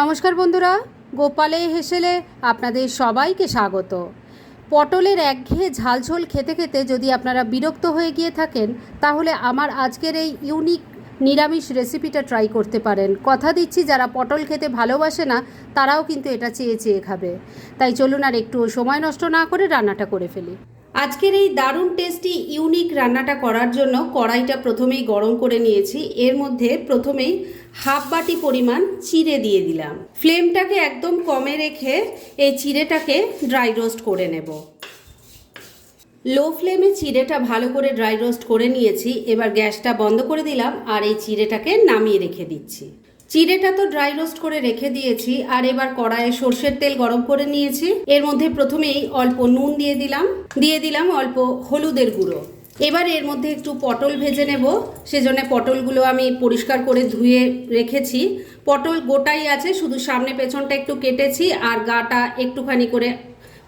নমস্কার বন্ধুরা, গোপালে হেসেলে আপনাদের সবাইকে স্বাগত। পটলের একঘেয়ে ঝালঝোল খেতে খেতে যদি আপনারা বিরক্ত হয়ে গিয়ে থাকেন, তাহলে আমার আজকের এই ইউনিক নিরামিষ রেসিপিটা ট্রাই করতে পারেন। কথা দিচ্ছি, যারা পটল খেতে ভালোবাসে না, তারাও কিন্তু এটা চেয়ে চেয়ে খাবে। তাই চলুন আর একটু সময় নষ্ট না করে রান্নাটা করে ফেলি। আজকের এই দারুণ টেস্টি ইউনিক রান্নাটা করার জন্য কড়াইটা প্রথমেই গরম করে নিয়েছি। এর মধ্যে প্রথমেই হাফ বাটি পরিমাণ চিড়ে দিয়ে দিলাম। ফ্লেমটাকে একদম কমে রেখে এই চিড়েটাকে ড্রাই রোস্ট করে নেব। লো ফ্লেমে চিড়েটা ভালো করে ড্রাই রোস্ট করে নিয়েছি। এবার গ্যাসটা বন্ধ করে দিলাম আর এই চিড়েটাকে নামিয়ে রেখে দিচ্ছি। চিড়েটা তো ড্রাই রোস্ট করে রেখে দিয়েছি, আর এবার কড়াইয়ে সর্ষের তেল গরম করে নিয়েছি। এর মধ্যে প্রথমেই অল্প নুন দিয়ে দিলাম দিয়ে দিলাম অল্প হলুদের গুঁড়ো। এবার এর মধ্যে একটু পটল ভেজে নেব, সেজন্য পটলগুলো আমি পরিষ্কার করে ধুয়ে রেখেছি। পটল গোটাই আছে, শুধু সামনে পেছনটা একটু কেটেছি, আর গাটা একটুখানি করে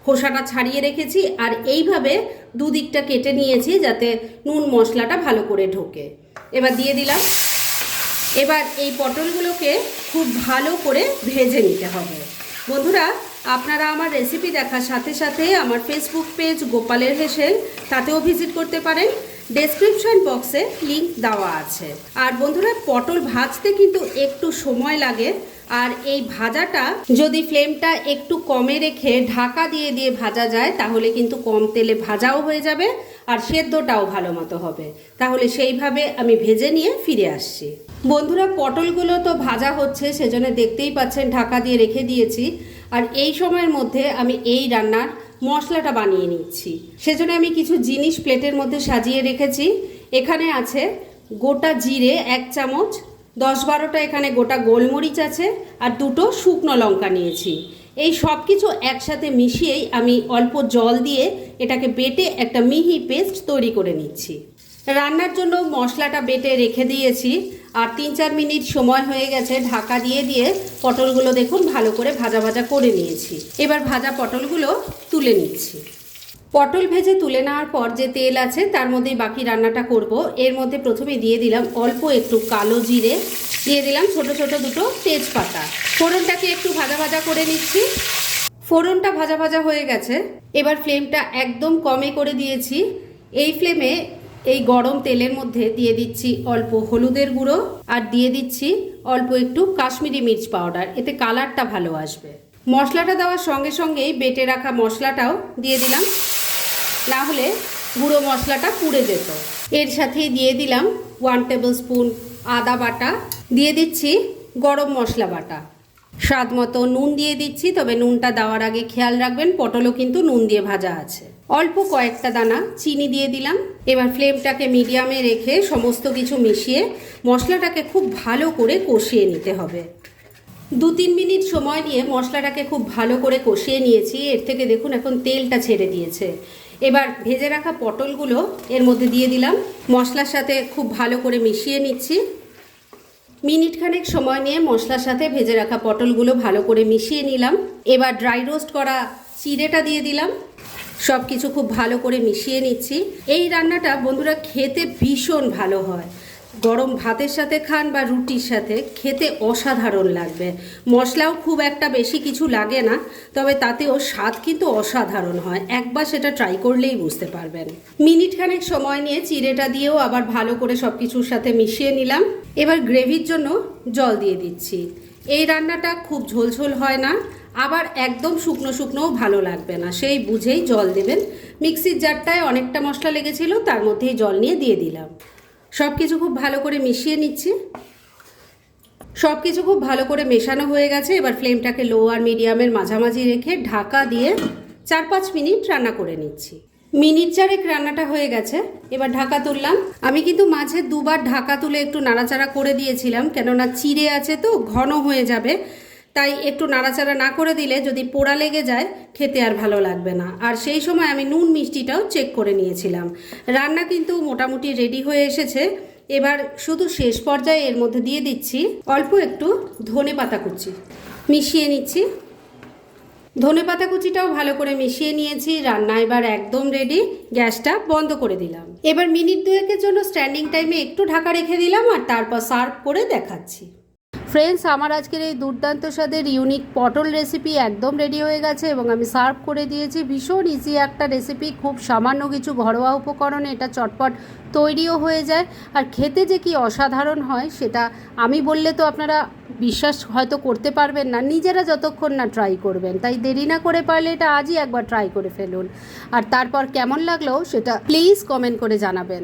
খোসাটা ছাড়িয়ে রেখেছি, আর এইভাবে দুদিকটা কেটে নিয়েছি যাতে নুন মশলাটা ভালো করে ঢোকে। এবার দিয়ে দিলাম এবার এই পটলগুলোকে খুব ভালো করে ভেজে নিতে হবে। বন্ধুরা, আপনারা আমার রেসিপি দেখার সাথে সাথে আমার ফেসবুক পেজ গোপালের হেসেল, তাতেও ভিজিট করতে পারেন। ডেসক্রিপশন বক্সে লিংক দেওয়া আছে। আর বন্ধুরা, পটল ভাজতে কিন্তু একটু সময় লাগে। আর এই ভাজাটা যদি ফ্লেমটা একটু কমে রেখে ঢাকা দিয়ে দিয়ে ভাজা যায়, তাহলে কিন্তু কম তেলে ভাজাও হয়ে যাবে আর সেদ্ধটাও ভালো মতো হবে। তাহলে সেইভাবে আমি ভেজে নিয়ে ফিরে আসছি। বন্ধুরা, পটলগুলো তো ভাজা হচ্ছে, সেজন্য দেখতেই পাচ্ছেন ঢাকা দিয়ে রেখে দিয়েছি। আর এই সময়ের মধ্যে আমি এই রান্নার মশলাটা বানিয়ে নিচ্ছি। সেজন্য আমি কিছু জিনিস প্লেটের মধ্যে সাজিয়ে রেখেছি। এখানে আছে গোটা জিরে এক চামচ দশ বারোটা এখানে গোটা গোলমরিচ আছে আর দুটো শুকনো লঙ্কা নিয়েছি। এই সব কিছু একসাথে মিশিয়েই আমি অল্প জল দিয়ে এটাকে বেটে একটা মিহি পেস্ট তৈরি করে নিচ্ছি। রান্নার জন্য মশলাটা বেটে রেখে দিয়েছি আর তিন চার মিনিট সময় হয়ে গেছে ঢাকা দিয়ে দিয়ে পটলগুলো দেখুন ভালো করে ভাজা ভাজা করে নিয়েছি। এবার ভাজা পটলগুলো তুলে নিচ্ছি। পটল ভেজে তুলে নেওয়ার পর যে তেল আছে, তার মধ্যেই বাকি রান্নাটা করব। এর মধ্যে প্রথমে দিয়ে দিলাম অল্প একটু কালো জিরে। দিয়ে দিলাম ছোট ছোট দুটো তেজপাতা। ফোড়নটাকে একটু ভাজা ভাজা করে নিচ্ছি। ফোড়নটা ভাজা ভাজা হয়ে গেছে। এবার ফ্লেমটা একদম কমে করে দিয়েছি। এই ফ্লেমে এই গরম তেলের মধ্যে দিয়ে দিচ্ছি অল্প হলুদের গুঁড়ো আর দিয়ে দিচ্ছি অল্প একটু কাশ্মীরি মির্চ পাউডার। এতে কালারটা ভালো আসবে। মশলাটা দেওয়ার সঙ্গে সঙ্গেই বেটে রাখা মশলাটাও দিয়ে দিলাম। না হলে গুঁড়ো মশলাটা পুড়ে যেত। এর সাথেই দিয়ে দিলাম ওয়ান টেবিল স্পুন আদা বাটা, দিয়ে দিচ্ছি গরম মশলা বাটা। স্বাদ মতো নুন দিয়ে দিচ্ছি, তবে নুনটা দেওয়ার আগে খেয়াল রাখবেন, পটলও কিন্তু নুন দিয়ে ভাজা আছে। অল্প কয়েকটা দানা চিনি দিয়ে দিলাম। এবার ফ্লেমটাকে মিডিয়ামে রেখে সমস্ত কিছু মিশিয়ে মশলাটাকে খুব ভালো করে কষিয়ে নিতে হবে। দু তিন মিনিট সময় নিয়ে মশলাটাকে খুব ভালো করে কষিয়ে নিয়েছি। এর থেকে দেখুন, এখন তেলটা ছেড়ে দিয়েছে। এবার ভেজে রাখা পটলগুলো এর মধ্যে দিয়ে দিলাম। মশলার সাথে খুব ভালো করে মিশিয়ে নিচ্ছি। মিনিট খানেক সময় নিয়ে মশলার সাথে ভেজে রাখা পটলগুলো ভালো করে মিশিয়ে নিলাম। এবার ড্রাই রোস্ট করা চিড়েটা দিয়ে দিলাম। সব কিছু খুব ভালো করে মিশিয়ে নিচ্ছি। এই রান্নাটা বন্ধুরা খেতে ভীষণ ভালো হয়। গরম ভাতের সাথে খান বা রুটির সাথে খেতে অসাধারণ লাগবে। মশলাও খুব একটা বেশি কিছু লাগে না, তবে তাতেও স্বাদ কিন্তু অসাধারণ হয়। একবার সেটা ট্রাই করলেই বুঝতে পারবেন। মিনিট খানেক সময় নিয়ে চিড়েটা দিয়েও আবার ভালো করে সব কিছুর সাথে মিশিয়ে নিলাম। এবার গ্রেভির জন্য জল দিয়ে দিচ্ছি। এই রান্নাটা খুব ঝোলঝোল হয় না, আবার একদম শুকনো শুকনোও ভালো লাগবে না। সেই বুঝেই জল দেবেন। মিক্সির জারটায় অনেকটা মশলা লেগেছিল, তার মধ্যেই জল নিয়ে দিয়ে দিলাম। সব কিছু খুব ভালো করে মিশিয়ে নিচ্ছি। সব কিছু খুব ভালো করে মেশানো হয়ে গেছে। এবার ফ্লেমটাকে লো আর মিডিয়ামের মাঝামাঝি রেখে ঢাকা দিয়ে চার পাঁচ মিনিট রান্না করে নিচ্ছি। মিনিট চারেক রান্নাটা হয়ে গেছে। এবার ঢাকা তুললাম। আমি কিন্তু মাঝে দুবার ঢাকা তুলে একটু নাড়াচাড়া করে দিয়েছিলাম, কেননা চিড়ে আছে তো, ঘন হয়ে যাবে। তাই একটু নাড়াচাড়া না করে দিলে যদি পোড়া লেগে যায়, খেতে আর ভালো লাগবে না। আর সেই সময় আমি নুন মিষ্টিটাও চেক করে নিয়েছিলাম। রান্না কিন্তু মোটামুটি রেডি হয়ে এসেছে। এবার শুধু শেষ পর্যায়ে এর মধ্যে দিয়ে দিচ্ছি অল্প একটু ধনে পাতা কুচি। মিশিয়ে নিচ্ছি। ধনে পাতা কুচিটাও ভালো করে মিশিয়ে নিয়েছি। রান্না এবার একদম রেডি গ্যাসটা বন্ধ করে দিলাম। এবার মিনিট দুয়েকের জন্য স্ট্যান্ডিং টাইমে একটু ঢাকা রেখে দিলাম আর তারপর সার্ভ করে দেখাচ্ছি। ফ্রেন্ডস আমার আজকের এই দুর্দান্ত স্বাদের ইউনিক পটল রেসিপি একদম রেডি হয়ে গেছে এবং আমি সার্ভ করে দিয়েছি। ভীষণ ইজি একটা রেসিপি খুব সামান্য কিছু ঘরোয়া উপকরণে এটা চটপট তৈরিও হয়ে যায়। আর খেতে যে কি অসাধারণ হয়, সেটা আমি বললে তো আপনারা বিশ্বাস হয়তো করতে পারবেন না, নিজেরা যতক্ষণ না ট্রাই করবেন। তাই দেরি না করে পারলে এটা আজই একবার ট্রাই করে ফেলুন। আর তারপর কেমন লাগল, সেটা প্লিজ কমেন্ট করে জানাবেন।